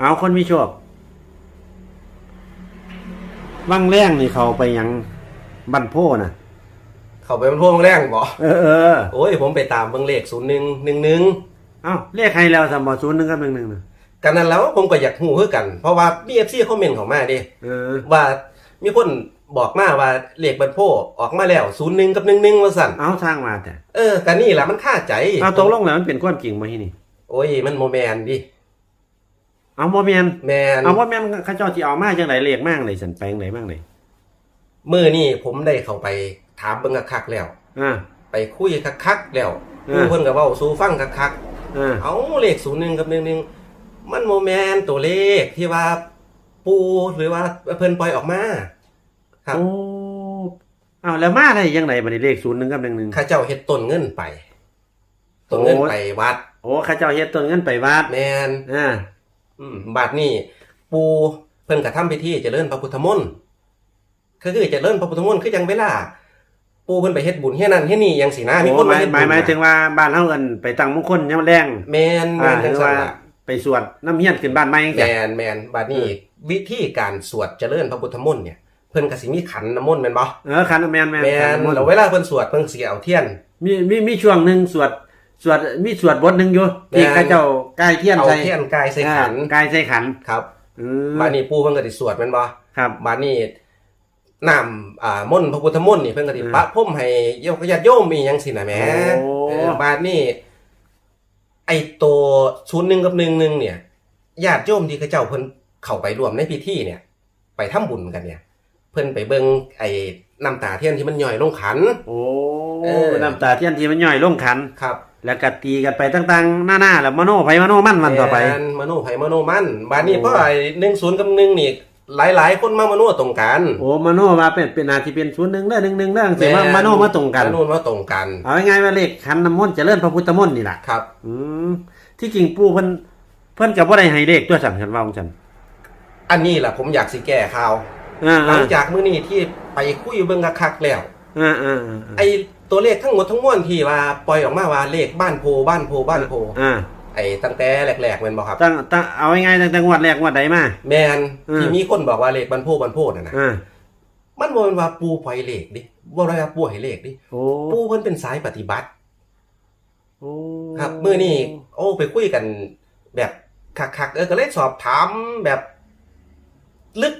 เอาคนมีโชควังแรงนี่เขาไปหยังบันโพน่ะ เขาไปมันพวงแรงบ่เออเออโอ้ยผมไปตามเบิ่งเลขศูนย์หนึ่งหนึ่งหนึ่งเอ้าเลขใครแล้วสมบศูนย์หนึ่งกับหนึ่งหนึ่งน่ะกันนั้นแล้วผมก็อยากหูคือกัน เพราะว่ามีเอฟซีคอมเมนต์เข้ามาเดิเออว่ามีคนบอกมาว่าเลขบันโพออกมาแล้วศูนย์หนึ่งกับหนึ่งหนึ่งว่าสั่นเอาสร้างมาแต่เออกันนี่แหละมันค่าใจเอาตกลงแล้วมันเป็นความจริงไหมที่นี่ โอ้ยมันโมแมนดิ เอาบ่แมนแมนเอาว่าแมนเขาเจ้าที่เอามาจังไดเลขมากเลยสันแปลงไหนบ้างเลยมือนี่ผมได้เข้าไปถามเบิ่งคักๆแล้ว อ่าไปไปคุยคักๆแล้วเออ ผู้เพิ่นก็เว้าสู่ฟังคักอ่าๆเอาเลขศูนย์หนึ่งกับหนึ่งหนึ่งมันโมแมนตัวเลขที่ว่าปูหรือว่าเพิ่นปล่อยออกมา ครับ โอ้เอาแล้วมาได้ยังไงบัดนี้เลขศูนย์หนึ่งกับหนึ่งหนึ่งข้าเจ้าเฮ็ดต้นเงินไปต้นเงินโอ้ยไปวัด โอ้เข้าเจ้าเฮ็ดต้นเงินไปวัดแมนอ่า อืมบาดนี้ปูเพิ่นกระทำพิธีเจริญพระพุทธมนต์ก็คือเจริญพระพุทธมนต์คือจังเวลา ปูเพิ่นไปเฮ็ดบุญเฮ็ดนั่นเฮ็ดนี่ยังสินะมีโอ้คนหมายเฮ็ดหบุมายญหมายน่ะถึงว่าบ้านเฮาเอิ้นไปตั้งมงคลยามแรงแมนแมอ่านจัคืงอซั่ว่านล่ะไปสวดน้ำเฮียนขึ้นบ้านใหม่แมจ้ะนแมนบาดนี้วิธีการสวดเจริญพระพุทธมนต์เนี่ยเพิ่นก็สิมีขันน้ำมนต์แม่นบ่เออคันแม่นแม่นแมคันนมนต์แล้วเวลาเพิ่นสวดเพิ่นสิเอาเทียนมีมีมีช่วงหนึงสวด สวดมีสวดบทหนึงอยู่ที่แม่นเข้าเจ้ากายเทียนเอาใส่เทียนกายใส่ขันอ่ากายใส่ขันครับอืมบาดนี้ปูเพิ่นก็สิสวดแม่นบ่ครับ บาดนี้น้ำอ่ามนต์พระพุทธมนต์นี่เพิ่นก็สิอืมปะพรมให้โยกญาติโยมมีหยังสินะแหมโอ้ เออบาดนี้ ไอ้ตัวศูนย์หนึ่งกับหนึ่งหนึ่งเนี่ยญาติโยมที่เขาเจ้าเพิ่นเข้าไปร่วมในพิธีเนี่ย ไปทำบุญกันเนี่ย เพิ่นไปเบิ่งไอ้น้ำตาเทียนที่มันย่อยลงขัน โอ้เออ น้ำตาเทียนที่มันย่อยลงขัน ครับ แล้วก็ตีกันไปต่างๆ หน้าๆแล้วมโนไผมโนมั่นวันต่อไป แม่นมโนไผมโนมันบาดนี้โอ้ เพราะไอ้หนึ่งศูนย์กับหนึ่งนี่หลาย ๆ คนมามโนตรงกันโอ้มโนว่าเป็นเป็นอาจจะเป็นศูนย์หนึ่งได้หนึ่งหนึ่งได้สิว่ามโนมาตรงกัน มโนมาตรงกันเอาง่ายๆว่าเลขขันน้ำมนต์เจริญพระพุทธมนต์นี่แหละครับ อืมที่จริงปู่เพิ่นเพิ่นกับว่าได้ให้เลขตัวสั่งฉันว่าของฉันอันนี้แหละผมอยากสิแก้ข่าว อ่าหลังจากมื้อนี้ที่ไปคุยเบิ่งคักๆแล้ว อ่าอ่าอ่าไอ ตัวเลขทั้งหมดทั้งมวลที่ว่าปล่อยออกมาว่าเลขบ้านโพบ้านโพบ้านโพอ่าไอตั้งแต่แรกๆแม่นบ่ครับตั้งตั้งเอาง่ายๆตั้งแต่งวดแรกงวดใดมาแมนอืมที่มีคนบอกว่าเลขบ้านโพบ้านโพนั่นน่ะอ่ามันบ่แม่นว่าปูปล่อยเลขดิบ่ได้ว่าปูให้เลขดิโอ้ปูเพิ่นเป็นสายปฏิบัติโอ้ครับมื้อนี้โอ้ไปคุยกันแบบคักๆเออก็เลยสอบถามแบบ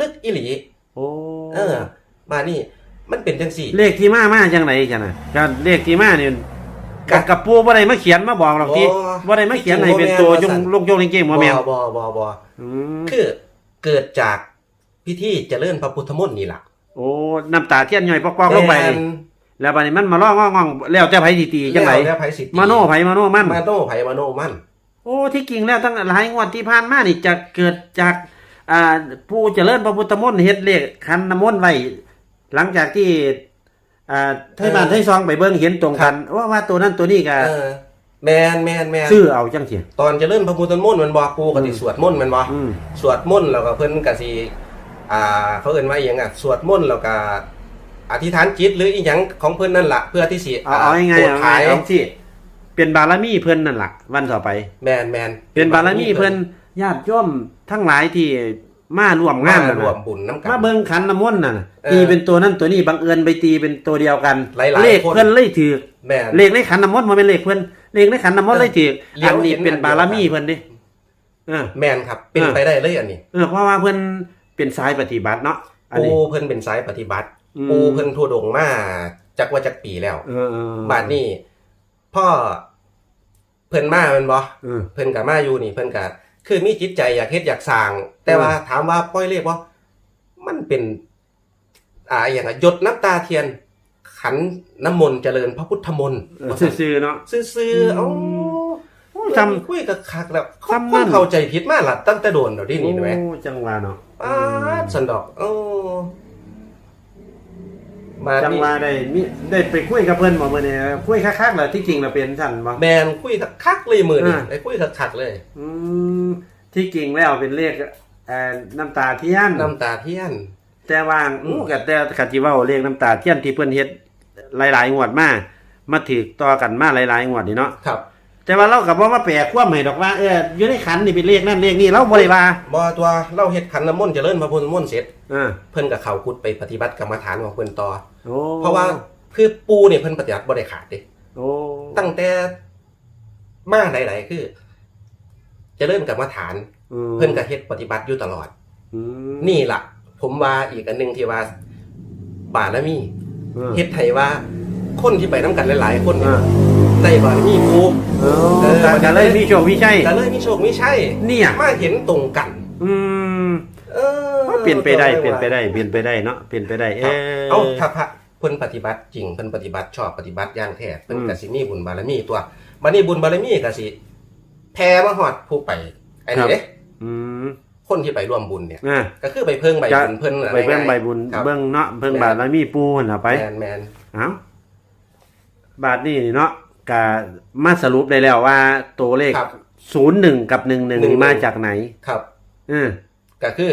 ลึกๆอีหลีโอ้เออมานี่ มันเป็นจังซี่ เลขที่มามาจังไหนจังน่ะก็เลขที่มาเนี่ยกักับบกับปู่บ่ได้มาเขียนมาบอกหรอกที่โอ้บ่ได้มาเขียนให้เป็นตัวจงลงโยงเก่งๆบ่แม่นบ่บ่บ่บ่อืมคือเกิดจากพิธีเจริญพระพุทธมนต์นี่ล่ะโอ้น้ำตาเทียนย่อยปอกๆลงไปนี่แม่นแล้วบัดนี้มันมาล่องงองๆแล้วแต่ไผสิตีจังไหนแล้วแต่ไผสิตีมโนไผมโนมัน มาโนไผมโนมัน โอ้ที่จริงแล้วตั้งหลายงวดที่ผ่านมานี่จะเกิดจากอ่าผู้เจริญพระพุทธมนต์เฮ็ดเลขคันน้ำมนต์ไว้ หลังจากที่อ่าไทยบ้านไทยซองไปเบิ่งเห็นตรงกัน ว่าว่าตัวนั้นตัวนี้ก็เออแมนแมนแมนซื้อเอาจังซี่ตอนเจริญพระพุทธมนต์มันบอกกูก็สิสวดมนต์มันบ่อืมสวดมนต์แล้วก็เพิ่นก็สิอ่า เขาเอิ้นว่าอีหยังอะสวดมนต์แล้วก็อธิษฐานจิตหรืออีหยังของเพิ่นนั่นล่ะเพื่อที่สิเอาเอาง่ายๆโปรดเอาขายง่ายๆเอาที่เป็นบารมีเพิ่นนั่นล่ะวันต่อไป แมนแมนเป็นบารมีเพิ่นญาติโยมทั้งหลายที่ มาร่วมงานมานั่นรวน่ะมบุญน้ำกัน มาเบิ่งขันน้ำมนต์น่ะเออตีเป็นตัวนั้นตัวนี้บังเอิญไปตีเป็นตัวเดียวกันหลายๆเลขคนเพิ่นเลยถือแมนเลขในขันน้ำมนต์มันเป็นเลขเพิ่นเลขในขันน้ำมนต์เลยถือเลี้ยอัวนนี้เห็นเป็นอันเดียวบารมีเพิ่นเดิเออแมนครับ เป็นเออไปได้เลยอันนี้เออเพราะว่าเพิ่นเป็นสายปฏิบัติเนาะอันปูนี้เพิ่นเป็นสายปฏิบัติอืมปูเพิ่นทั่วดงมาจักว่าจักปีแล้วเออเออบาดนี้พ่อเพิ่นมาแมันบ่เออเพิ่นก็มาอยู่นี่เพิ่นก็ คือมีจิตใจอยากเฮ็ดอยากสร้าง แต่ว่าถามว่าปล่อยเลขบ่มันเป็น อ่าอหย่างอะหยดน้ำตาเทียน ขันน้ำมนต์เจริญพระพุทธมนต์เออซื่อๆเนาะซื่อๆเอ้าโอ้จจำคุยกับคักแล้วจำนั่คนนเข้าใจผิดมาล่ะตั้งแต่โดนเดี๋ยวนี้นี่แหมโอ้จังหวะเนาะป้าดสันดอกเอ อมาจังนี่หวะได้มีได้ไปคุยกับเพิ่นบ่มื้อนี้คุยคักๆแล้วที่จริงแล้วเป็นซั่นบ่ แมนคุยกับคักเลยมือนี่อ่า ไอ้คุยกับคักเลย อืมที่จริงแล้วเป็นเลขเอ่อน้ำตาเทียนน้ำตาเทียน แต่ว่าอืม อู้กับแต่ขัดจิเว่าเลขน้ำตาเทียนที่เพิ่นเฮ็ดหลายๆงวดมามาถือต่อกันมาหลายๆงวดนี่เนาะ ครับ แต่ว่าเรากับว่ามาแปลความให้ดอกว่าเอออยู่ในขันนี่เป็นเลขนั่นเลขนี่เราบ่ได้ว่าบ่ตัวเราเฮ็ดขันน้ำมนต์เจริญพระพุทธมนต์เสร็จ อ่าเพิ่นก็เข้ากุดไปปฏิบัติกรรมฐานของเพิ่นต่อ โอ้เพราะว่าคือปูเนี่ยเพิ่นปฏิบัติบ่ได้ขาดเด้โอ้ตั้งแต่มาหลายๆคือ เจริญกรรมฐาน อืมเพิ่นก็เฮ็ดปฏิบัติอยู่ตลอด อืมนี่ล่ะ ผมว่าอีกอันหนึงที่ว่าบารมีอืมเฮ็ดให้ว่า คนที่ไปนํกันหลายๆ คนเนี่ยอ่าได้บารมีปูเอเอออก็เลยมีโชคมีชัยก็เลยมีโชคมีชัยเนี่ยมาเห็นตรงกัน อืมเออเปลี่ยนไปได้เปลี่ยนไปได้เปลี่ยนไปได้เนาะเปลี่ยนไปได้ เอครับอเอาถ้าพระเพิ่นปฏิบัติจริงเพิ่นปฏิบัติชอบปฏิบัติอย่างแท้เพิ่นอืมก็สิมีบุญบารมีตัวบัดนี้บุญบารมีก็สิแผ่มาฮอดผู้ไปไอ้นี่เด้อืมคนที่ไปร่วมบุญเนี่ยอ่าก็คือไปเพิ่งใบจะบุญเพิ่นน่ะไปเบิ่งใบบุญครับเบิ่งเนาะเบิ่งบาทแล้วมีปูหั่นน่ะไปแมนแมนเอ้า บาทนี่เนาะก็มาสรุปได้แล้วว่าตัวเลขครับ01กับ11นี่มาจากไหนครับเออก็คือ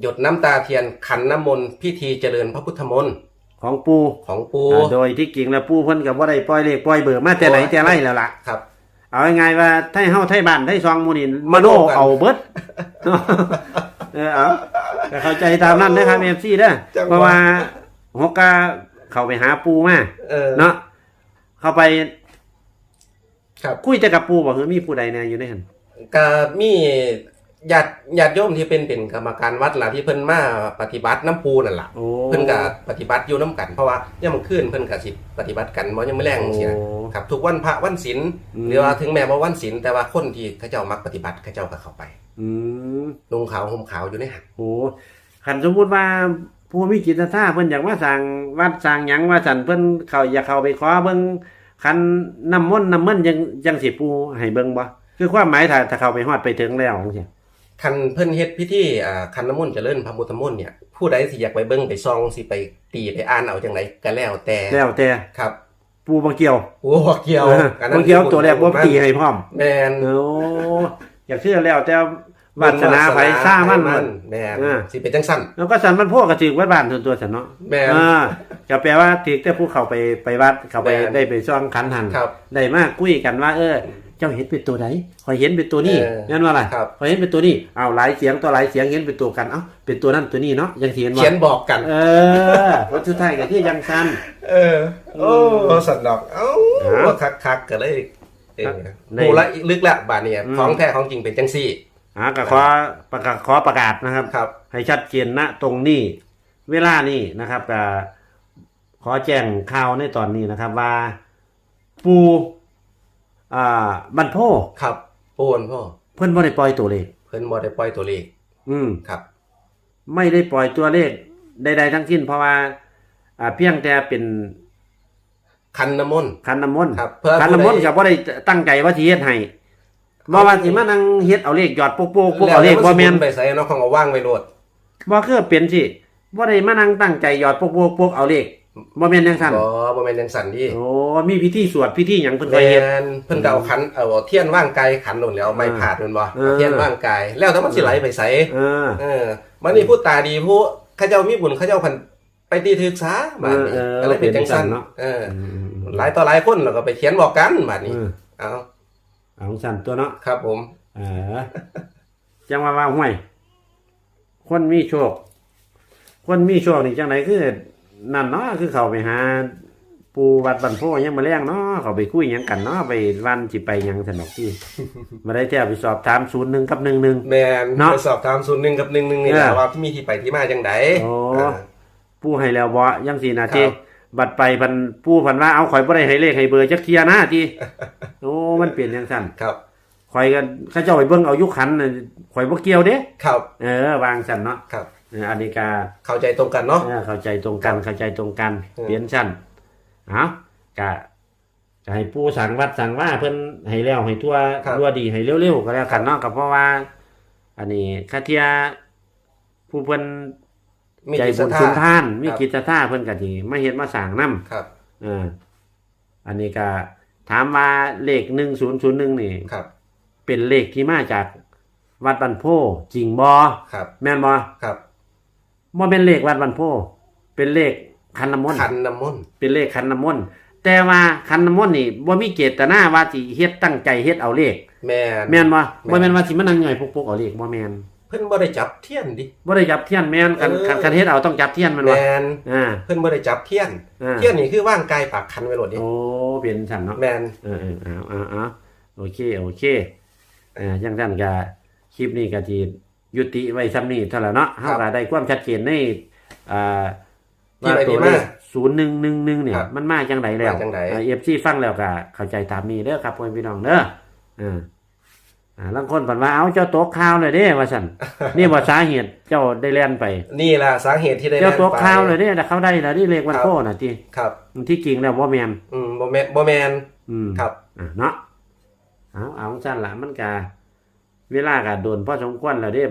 หยดน้ำตาเทียนขันน้ำมนต์พิธีเจริญพระพุทธมนต์ของปูของปู อ่าโดยที่จริงแล้วปูเพิ่นก็บ่ได้ปล่อยเลขปล่อยเบอร์มาแต่ไหนแต่ไรแล้วล่ะ ครับ เอาง่ายๆว่าไทยเฮาไทยบ้านไทยซองหมู่นี่มโนเอาเบิด เออเอาก็เข้าใจตามนั้นนะครับ FC เด้อจังหวะ เพราะว่าฮกกาเข้าไปหาปูมาเออ เนาะ เข้าไปครับคุยแต่กับปูบ่คือมีผู้ใดแน่อยู่ในหั่นก็มีญาติญาติโยมที่เป็นเป็นกรรมการวัดล่ะที่เพิ่นมาปฏิบัติน้ำปูนั่นล่ะ โอ้เพิ่นก็ปฏิบัติอยู่น้ำกันเพราะว่าย่ามมื้อคืนเพิ่นก็สิปฏิบัติกันบ่ยังไม่แรงจังซี่นะโอ้ ครับทุกวันพระวันศีลอืม หรือว่าถึงแม้ว่าวันศีลแต่ว่าคนที่เขาเจ้ามักปฏิบัติเขาเจ้าก็เข้าไปอืมนุ่งขาวห่มขาวอยู่ในหันโอ้คันสมมุติว่าผู้มีจิตศรัทธาเพิ่นอยากมาสร้างวัดสร้างหยังว่าซั่นเพิ่นเขาอยากเข้าไปขอเบิ่ง คันน้ำมนต์น้ำมันต์ยังยังสิปูให้เบิ่งบ่คือความหมายถ้าถ้าเข้าไปฮอดไปถึงแล้วจังซี่คันเพิ่นเฮ็ดพิธีอ่าคันน้ำมนต์เจริญพระพุทธมนต์เนี่ยผู้ใดสิอยากไปเบิ่งไปซองสิไปตีไปอ่านเอาจังไดก็แล้วแต่แล้วแต่ครับ ปูบ่เกี่ยวโอ้เกี่ยวเอออันนั้นบ่เกี่ยวตัวแรกบ่ตีให้พร้อมแม่นโอ้อยากเชื่อแล้วแต่ วาสนาไผซ่ามันมันแม่นเออสิเป็นจังซั่นแล้วก็สันมันพวกก็ถือวัดบ้านส่วนตัวสันเนาะแม่นอ่าก็แปลว่าถือแต่ผู้เข้าไปไปวัดเข้าไปแม่นได้ไปซ่องขันหันครับได้มาคุยกันว่า เออ เจ้าเห็นเป็นตัวไหนคอยเห็นเป็นตัวนี้เออนั่นว่าอะไรครับคอยเห็นเป็นตัวนี้เอาหลายเสียงตัวหลายเสียงเห็นเป็นตัวกันเอ้าเป็นตัวนั้นตัวนี้เนาะยังเขียนว่าเขียนบอกกัน เออผลสุดท้ายก็คือยังสั้นเออ โอ้สัตว์ดอก เอ้าครับว่าคักๆก็เลยเออได้โหละลึกละบาดเนี่ยอืมของแท้ของจริงเป็นจังซี่ อ่าก็ขอประกาศขอประกาศนะครับ ครับ ให้ชัดเจนนะตรงนี้ เวลานี้นะครับก็ขอแจ้งข่าวในตอนนี้นะครับ ว่า ปูอ่าบันโพครับโปนพ่อเพิ่นบ่ได้ปล่อยตัวเลข เพิ่นบ่ได้ปล่อยตัวเลข อืม ครับ ไม่ได้ปล่อยตัวเลขใดๆทั้งสิ้นเพราะว่า อ่าเพียงแต่เป็นคันน้ำมนต์คันน้ำมนต์ครับเพื่อคันน้ำมนต์ผู้ใดก็บ่ได้ตั้งใจว่าสิเฮ็ดให้ บ่ว่าสิมานั่งเฮ็ดเอาเลขหยอดโป๊กๆพวกเอาเลขบ่แม่นไปใส่เนาะของเอาว่างไว้โลดบ่คือเป็นสิบ่ได้มานั่งตั้งใจหยอดโป๊กๆพวกเอาเลขบ่แม่นจังซั่นบ่บ่แม่นจังสั่นดิโอ้มีพิธีสวดพิธีหยังเพิ่นแมเคยเฮ็ดนเพิ่นก็เอาขันเอาเทียนว่างไกลขันโน่นแล้วไม่ผาดแม่นบ่เออเอาเทียนว่างไกลแล้วแต่มันสิไหลไปใส่เออเออมันนี่ผู้ตาดีผู้เขาเจ้ามีบุญเขาเจ้าพันไปตีถึกษาบาดนี้เออเออก็เลยเป็นจังซั่นเป็นจังซั่นเนาะเออหลายต่อหลายคนแล้วก็ไปเขียนบอกกันบาดนี้เออเอา เอาของสั่นตัวเนาะครับผม เออจังว่าว่าห่วย คนมีโชค คนมีโชคนี่จังไหนคือนั่นเนาะคือเขาไปหา ปูวัดบันโพยังมาแรงเนาะเขาไปคุยหยังกันเนาะไปวันสิไปหยังสนุกที่ มาได้แท้ไปสอบถามศูนย์หนึ่งกับหนึ่งหนึ่ง แมนเนาะไปสอบถามศูนย์หนึ่งกับหนึ่งหนึ่งนี่แหเอละอว่าที่มีที่ไปที่มาจังไดโอ้เออปูให้แล้วบ่ยังสี่นาคทีรับ บัดไปพันปูพันว่าเอาข่อยบ่ได้ให้เลขให้เบอร์จักเทียนะทีโอ้มันเปลี่ยนจังซั่นครับข่อยกันเขาเจ้าไปเบิ่งเอายุคขันน่ะข่อยบ่เกี่ยวเด้ครับ เออ วางซั่นเนาะครับเอออันนี้ก็เข้าใจตรงกันเนาะเออเข้าใจตรงกันเข้าใจตรงกันเออเปลี่ยนชั้นเอาก็ก็ให้ปู่สั่งวัดสั่งว่าเพิ่นให้แล้วให้ทั่วทั่วดีให้เร็วๆก็แล้วกันเนาะก็เพราะว่า อันนี้คาเทียผู้เพิ่น มีใจจิตศบุรัทญสุนธาทาน มีครับกิจศรัทธาเพิ่นก็สิมาเฮ็ดมาสร้างนํครับ เออ อันนี้ก็ถามว่าเลข1001นี่ ครับ เป็นเลขที่มาจากวัดบันโพจริงบ่ครับ แม่นบ่ครับบ่เป็นเลขวัดบันโพ เป็นเลขคันน้ำมนต์ ขันน้ำมนต์เป็นเลขคันน้ำมนต์ แต่ว่าคันน้ำมนต์นี่บ่มีเจตนาว่าสิเฮ็ดตั้งใจเฮ็ดเอาเลข แม่น แม่นบ่แม่นบ่แม่นว่าสิมานั่งย่อยพกๆเอาเลขบ่แม่นเพิ่นบ่ได้จับเทียนดิ บ่ได้จับเทียนแม่นคันเออคันคันเฮ็ดเอาต้องจับเทียนมันแมบ่นอ่า เพิ่นบ่ได้จับเทียนอ่าเทียนนี่คือว่างกายปากคันไว้โลดดิ โอ้เป็นสั่นเนาะ แมนเออเออเอาเอาเอาโอเคโอเคอ่าจังซั่นก็คลิปนี้ก็สิยุติไว้ซ้ำนี้เท่านั้นเนาะเฮาก็ได้ความชัดเจนในอ่าว่าตัวเลข0111เนี่ย มันมาจังไดแล้วมาจังไดอ่า FC ฟังแล้วก็เข้าใจตามนี้เด้อครับพ่อพี่น้องเด้ออ่า อ่าลางคนเพิ่นว่าเอาเจ้าตกข่าวเลยเด้ว่าซั่นนี่บ่สาเหตุเจ้าได้แล่นไป นี่ล่ะสาเหตุที่ได้เจ้าแล่นตกไป ข่าวเลยเด้แต่เขาได้ล่ะที่เลขวันโก้น่ะติครับ ที่จริงแล้วบ่แม่นอืมบ่แม่นบ่แม่นอืม ครับ อะเนาะเอาเอาสั้นละมันกาเวลาก็โดนพอสมควรแล้วเด้